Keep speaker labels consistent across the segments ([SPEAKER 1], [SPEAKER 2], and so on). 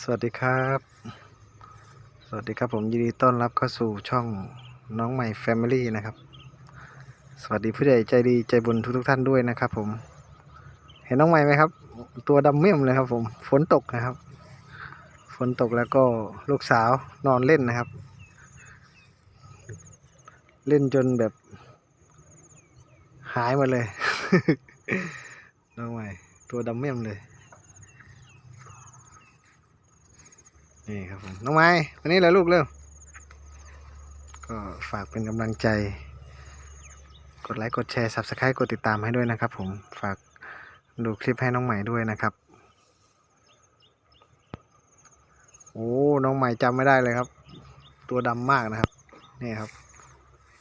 [SPEAKER 1] สวัสดีครับ สวัสดีครับผมยินดีต้อนรับเข้าสู่ช่องน้องใหม่แฟมิลี่นะครับ สวัสดีผู้ใหญ่ใจดีใจบุญทุกทท่านด้วยนะครับ ผม เห็นน้องใหม่ไหมครับ ตัวดำเมี่ยมเลยครับ ผมฝนตกนะครับ ฝนตกแล้วก็ลูกสาวนอนเล่นนะครับ เล่นจนแบบ หายหมดเลย น้องใหม่ ตัวดำเมี่ยมเลย นี่ครับผมน้องไม้วันนี้เหรอลูกเร็วก็ฝากเป็นกำลังใจ กดไลค์กดแชร์ subscribe กดติดตามให้ด้วยนะครับ ผมฝากดูคลิปให้น้องใหม่ด้วยนะครับโอ้น้องใหม่จำไม่ได้เลยครับ ตัวดำมากนะครับนี่ครับ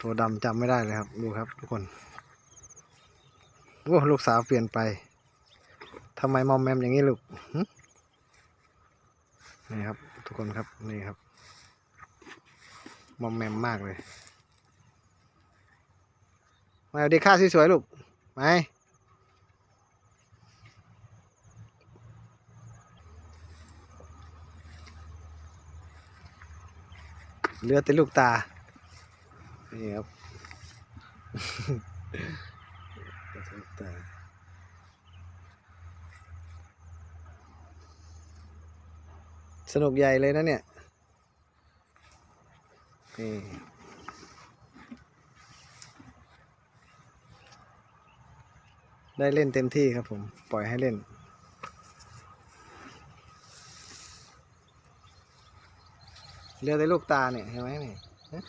[SPEAKER 1] ตัวดำจำไม่ได้เลยครับดูครับ ทุกคนโอ้ลูกสาวเปลี่ยนไปทำไมมอมแมมอย่างนี้ลูกนี่ครับ ทุกคนครับนี่ครับมอมแมมมากเลย มาดีค่าสวยๆลูกไหมเหลือแต่ลูกตา นี่ครับต่ลูกตา สนุกใหญ่เลยนะเนี่ยนี่ได้เล่นเต็มที่ครับผม ปล่อยให้เล่น เรือแต่ลูกตาเนี่ยเห็นไหมนี่ฮะ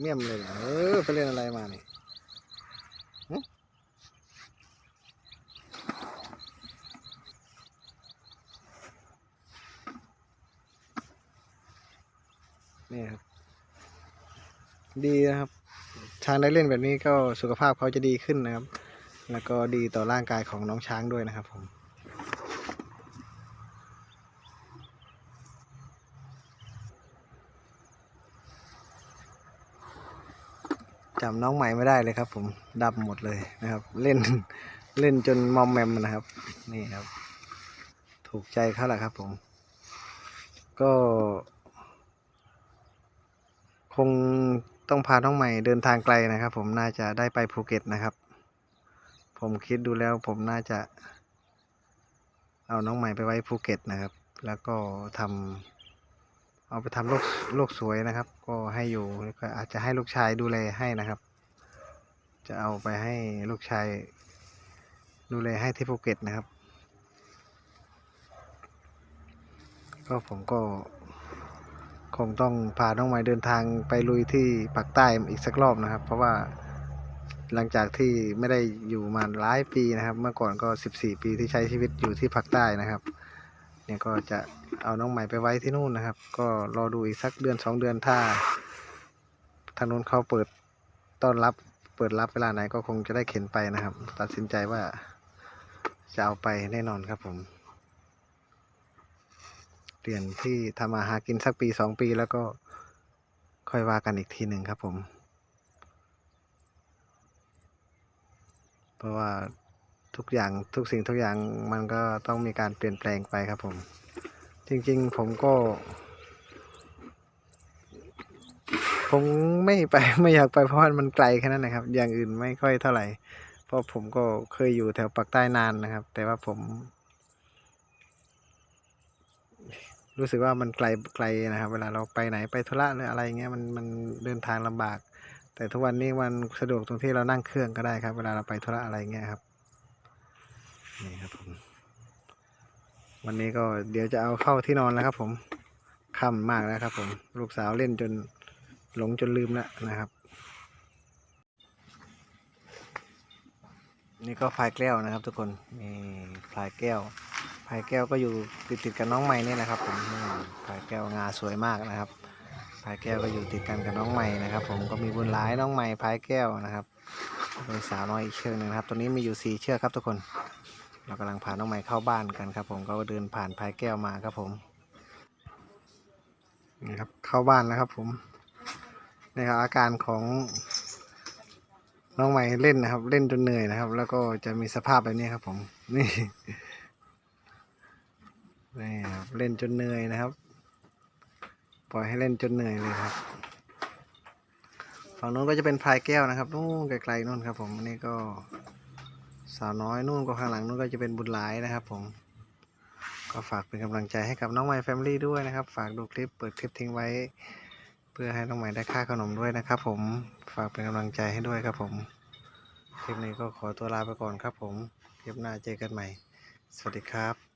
[SPEAKER 1] เมี่ยมเลยเหรอเออไปเล่นอะไรมาเนี่ย นี่ครับ ดีนะครับ ช้างได้เล่นแบบนี้ก็สุขภาพเขาจะดีขึ้นนะครับ แล้วก็ดีต่อร่างกายของน้องช้างด้วยนะครับผมจำน้องใหม่ไม่ได้เลยครับ ผมดำหมดเลยนะครับ เล่นเล่นจนมอมแมมนะครับ นี่ครับ ถูกใจเขาแหละครับผม ก็ คงต้องพาน้องใหม่เดินทางไกลนะครับ ผมน่าจะได้ไปภูเก็ตนะครับ ผมคิดดูแล้วผมน่าจะ เอาน้องใหม่ไปไว้ภูเก็ตนะครับ แล้วก็ทำเอาไปทำโลกโลกสวยนะครับ ก็ให้อยู่แล้วก็อาจจะให้ลูกชายดูแลให้นะครับ จะเอาไปให้ลูกชายดูแลให้ที่ภูเก็ตนะครับ ก็ผมก็ คงต้องพาน้องใหม่เดินทางไปลุยที่ปากใต้อีกสักรอบนะครับ เพราะว่าหลังจากที่ไม่ได้อยู่มาหลายปีนะครับ เมื่อก่อนก็ 14 ปีที่ใช้ชีวิตอยู่ที่ภาคใต้นะครับเนี่ยก็จะเอาน้องใหม่ไปไว้ที่นู่นนะครับ ก็รอดูอีกสักเดือนสองเดือนถ้าทางนู้นเขาเปิดต้อนรับ เปิดรับเวลาไหนก็คงจะได้เข็นไปนะครับ ตัดสินใจว่าจะเอาไปแน่นอนครับผม เปลี่ยนที่ทำมาหากินสักปีสองปีแล้วก็ค่อยว่ากันอีกทีหนึ่งครับผม เพราะว่าทุกอย่างทุกสิ่งทุกอย่างมันก็ต้องมีการเปลี่ยนแปลงไปครับผม จริงๆ ผมก็ ผมไม่ไปไม่อยากไปเพราะว่ามันไกลแค่นั้นนะครับ อย่างอื่นไม่ค่อยเท่าไหร่ เพราะผมก็เคยอยู่แถวปากใต้นานนะครับ แต่ว่าผม รู้สึกว่ามันไกลไกลนะครับ เวลาเราไปไหนไปธุระหรืออะไรเงี้ยมันมันเดินทางลำบาก แต่ทุกวันนี้มันสะดวกตรงที่เรานั่งเครื่องก็ได้ครับ เวลาเราไปธุระอะไรเงี้ยครับนี่ครับผมวันนี้ก็เดี๋ยวจะเอาเข้าที่นอนแล้วครับ ผมค่ำมากแล้วครับ ผมลูกสาวเล่นจนหลงจนลืมแล้วนะครับ นี่ก็พลายแก้วนะครับ ทุกคนนี่พลายแก้ว พายแก้วก็อยู่ติดติดๆกับน้องใหม่นี่นะครับผมนี่พายแก้วงาสวยมากนะครับพายแก้วก็อยู่ติดกันกับน้องใหม่นะครับ ผมก็มีบุญหลายน้องใหม่พายแก้วนะครับเป็นสาวน้อยอีกเชือกหนึ่งนะครับตัวนี้มีอยู่สี่เชือกครับทุกคน เรากำลังพาน้องใหม่เข้าบ้านกันครับ ผมก็เดินผ่านพายแก้วมาครับผมนี่ครับเข้าบ้านแล้วครับผมนี่ครับอาการของน้องใหม่เล่นนะครับ เล่นจนเหนื่อยนะครับ แล้วก็จะมีสภาพแบบนี้ครับ ผมนี่ นี่ครับเล่นจนเหนื่อยนะครับ ปล่อยให้เล่นจนเหนื่อยเลยครับ ฝั่งนู้นก็จะเป็นพลายแก้วนะครับนู่นไกลๆนู่นครับ ผมอันนี้ก็สาวน้อยนู่นก็ข้างหลังนู่นก็จะเป็นบุญหลายนะครับ ผม ก็ฝากเป็นกำลังใจให้กับน้องใหม่แฟมิลี่ด้วยนะครับ ฝากดูคลิปเปิดคลิปทิ้งไว้ เพื่อให้น้องใหม่ได้ค่าขนมด้วยนะครับ ผมฝากเป็นกำลังใจให้ด้วยครับ ผมคลิปนี้ก็ขอตัวลาไปก่อนครับ ผมคลิปหน้าเจอกันใหม่ สวัสดีครับ